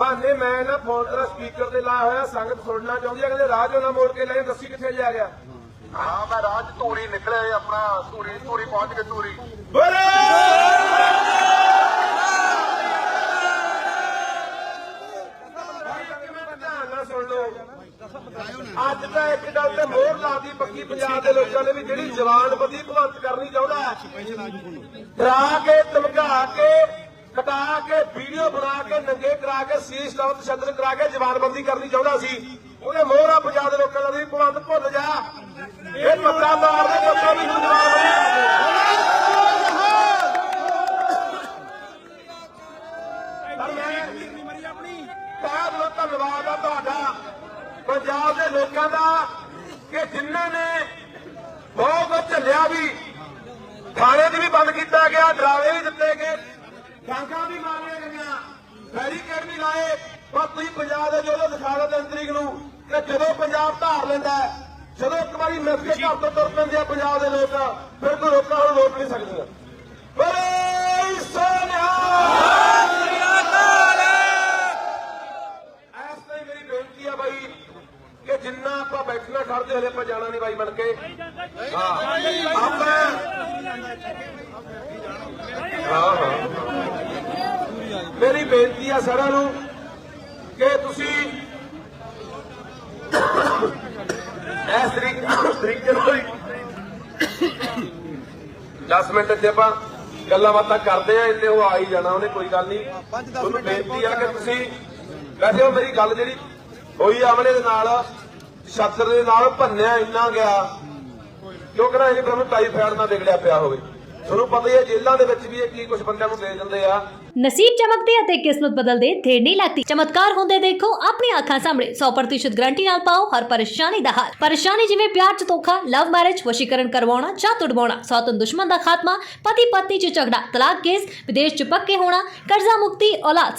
ਭਾਨੇ ਮੈਂ ਨਾ ਫੋਨ ਤੇਰਾ ਸਪੀਕਰ ਤੇ ਲਾਇਆ ਹੋਇਆ ਸੰਗਤ ਸੁਣਨਾ ਚਾਹੁੰਦੀ ਆ ਕਹਿੰਦੇ ਰਾਜ ਉਹਨਾਂ ਮੋੜ ਕੇ ਲੈ ਦੱਸੀ ਕਿੱਥੇ ਜਾ ਗਿਆ। ਹਾਂ ਮੈਂ ਰਾਜ ਧੂਰੀ ਨਿਕਲੇ ਆਪਣਾ ਧੂਰੀ ਧੂਰੀ ਪਹੁੰਚ ਕੇ ਧੂਰੀ। ਬੋਲੇ! ਅੱਜ ਤਾਂ ਇੱਕ ਗੱਲ ਤੇ ਮੋਹਰ ਲਾਦੀ ਪੱਕੀ ਪੰਜਾਬ ਦੇ ਲੋਕਾਂ ਨੇ ਵੀ ਜਿਹੜੀ ਜਵਾਨਬੰਦੀ ਭਗਵੰਤ ਕਰਨੀ ਚਾਹੁੰਦਾ ਹੈ ਡਰਾ ਕੇ ਧਮਕਾ ਕੇ ਕਟਾ ਕੇ ਵੀਡੀਓ ਬਣਾ ਕੇ, ਨੰਗੇ ਕਰਾ ਕੇ ਸੀਸ ਲਾਉ ਤਸ਼ੱਦਦ ਕਰਾ ਕੇ ਜਵਾਨਬੰਦੀ ਕਰਨੀ ਚਾਹੁੰਦਾ ਸੀ। ਉਹਨੇ ਮੋਹਰਾ ਪੰਜਾਬ ਦੇ ਲੋਕਾਂ ਦਾ ਵੀ ਭਗਵੰਤ ਭੁੱਲ ਜਾ। ਇਹ ਮੱਤਾ ਮਾਰਦੇ ਲੋਕਾਂ ਵੀ ਧੰਨਵਾਦ। ਆ ਤੁਹਾਡਾ। ਪੰਜਾਬ ਦੇ ਲੋਕਾਂ ਦਾ ਕਿ ਜਿਨ੍ਹਾਂ ਨੇ ਬਹੁਤ ਕੁਝ ਝੱਲਿਆ ਵੀ। ਥਾਣੇ 'ਚ ਵੀ ਬੰਦ ਕੀਤਾ ਗਿਆ, ਡਰਾਵੇ ਵੀ ਦਿੱਤੇ ਗਏ। ਡਾਂਗਾ ਵੀ ਮਾਰੀਆਂ ਗਈਆਂ ਬੈਰੀਕੇਡ ਵੀ ਲਾਏ, ਪਰ ਤੁਸੀਂ ਪੰਜਾਬ ਦੇ ਜਦੋਂ ਦਿਖਾ ਦਿੰਦੇ ਤਿੰਨ ਨੂੰ ਕਿ ਜਦੋਂ ਪੰਜਾਬ ਧਾਰ ਲੈਂਦਾ ਜਦੋਂ ਇੱਕ ਵਾਰੀ ਮਿਸ ਕੇ ਘਰ ਤੋਂ ਤੁਰ ਪੈਂਦੇ ਆ ਪੰਜਾਬ ਦੇ ਲੋਕ, ਫਿਰ ਕੋਈ ਰੋਕਾ ਨੂੰ ਰੋਕ ਨਹੀਂ ਸਕਦਾ। ਬੋਲੇ ਸੋਨਿਆ ਐਸ ਮੇਰੀ ਬੇਨਤੀ ਆ ਬਾਈ, ਕਿ ਜਿੰਨਾ ਆਪਾਂ ਬੈਠਣਾ ਖੜਦੇ ਹਲੇ ਆਪਾਂ ਜਾਣਾ ਨਹੀਂ ਬਾਈ ਬਣ ਕੇ। ਹਾਂ, ਆਪਾਂ ਹਾਂ ਹਾਂ ਮੇਰੀ ਬੇਨਤੀ ਆ ਸਾਰਿਆਂ ਨੂੰ ਕਿ ਤੁਸੀਂ ਇਸ ਤਰੀਕੇ ਨਾਲ ਹੀ 10 ਮਿੰਟ ਇੱਥੇ ਆਪਾਂ ਗੱਲਾਂ ਬਾਤਾਂ ਕਰਦੇ ਆ ਇੱਥੇ ਉਹ ਆ ਹੀ ਜਾਣਾ ਉਹਨੇ ਕੋਈ ਗੱਲ ਨਹੀਂ। ਤੁਹਾਨੂੰ ਬੇਨਤੀ ਆ ਕਿ ਤੁਸੀਂ ਵੈਸੇ ਉਹ ਮੇਰੀ ਗੱਲ ਜਿਹੜੀ ਹੋਈ ਆਮਲੇ ਦੇ ਨਾਲ ਛਾਤਰ ਦੇ ਨਾਲ ਭੰਨਿਆ ਇੰਨਾ ਗਿਆ ਕਿਉਂ ਕਰਾਂ ਇਹ ਤੁਹਾਨੂੰ ਟਾਈਫਾਇਡ ਨਾਲ ਵਿਗੜਿਆ ਪਿਆ ਹੋਵੇ। ਤੁਹਾਨੂੰ ਪਤਾ ਹੀ ਹੈ, ਜੇਲ੍ਹਾਂ ਦੇ ਵਿੱਚ ਵੀ ਇਹ ਕੀ ਕੁਝ ਬੰਦਿਆਂ ਨੂੰ ਦੇ ਦਿੰਦੇ ਆ। ਨਸੀਬ ਚਮਕਦੇ ਅਤੇ ਕਿਸਮਤ ਬਦਲਦੇ ਦੇਰ ਨਹੀਂ ਲੱਗਦੀ। ਚਮਤਕਾਰ ਹੁੰਦੇ ਦੇਖੋ ਆਪਣੀ ਅੱਖਾਂ ਸਾਹਮਣੇ। 100% ਗਰੰਟੀ ਨਾਲ ਪਾਓ, ਹਰ ਪਰੇਸ਼ਾਨੀ ਦਾ ਹੱਲ। ਪਰੇਸ਼ਾਨੀ ਜਿਵੇਂ ਪਿਆਰ ਚ ਧੋਖਾ ਲਵ ਮੈਰਿਜ ਵਸ਼ੀਕਰਨ ਕਰਵਾਉਣਾ, ਜਾਂ ਤੁੜਵਾਉਣਾ। ਸੌਤਨ ਦੁਸ਼ਮਣ ਦਾ ਖਾਤਮਾ ਪਤੀ ਪਤਨੀ ਚ ਝਗੜਾ, ਤਲਾਕ ਕੇਸ, ਵਿਦੇਸ਼ ਚ ਪੱਕੇ ਹੋਣਾ, ਕਰਜ਼ਾ ਮੁਕਤੀ, ਔਲਾਦ।